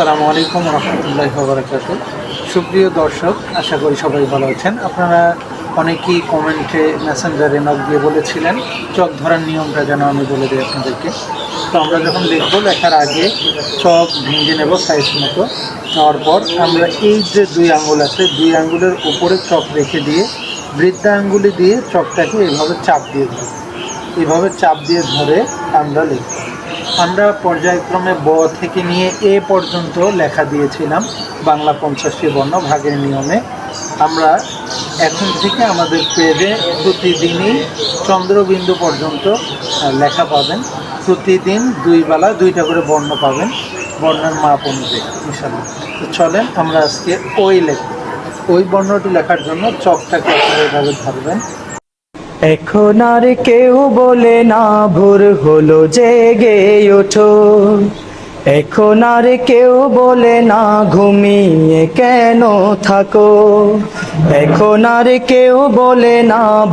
আসসালামু আলাইকুম রহমতুল্লাহ বরকাত সুপ্রিয় দর্শক, আশা করি সবাই ভালো আছেন। আপনারা অনেকেই কমেন্টে মেসেঞ্জারে নক দিয়ে বলেছিলেন চক ধরার নিয়মটা যেন আমি বলে দিই আপনাদেরকে। তো আমরা যখন লিখব লেখার আগে চক ভেঙে নেব সাইজ মতো। নেওয়ার পর আমরা এই যে দুই আঙ্গুল আছে, দুই আঙ্গুলের উপরে চক রেখে দিয়ে বৃদ্ধা আঙ্গুলি দিয়ে চকটাকে এইভাবে চাপ দিয়ে ধরব এইভাবে চাপ দিয়ে ধরে আমরা লিখব। আমরা পর্যায়ক্রমে ব থেকে নিয়ে এ পর্যন্ত লেখা দিয়েছিলাম বাংলা পঞ্চাশটি বর্ণ ভাগের নিয়মে। আমরা এখন থেকে আমাদের পেজে প্রতিদিনই চন্দ্রবিন্দু পর্যন্ত লেখা পাবেন। প্রতিদিন দুই বেলা দুইটা করে বর্ণ পাবেন, বর্ণের মাপ অনুযায়ী ইনশাল্লাহ তো চলেন আমরা আজকে ওই লেখ ওই বর্ণটি লেখার জন্য চকটাকে এভাবে ধরবেন। এখন আর কেউ বলে না, ভোর হলো, জেগে ওঠো। এখন আর কেউ বলে না, ঘুমিয়ে কেন থাকো? এখন আর কেউ বলে না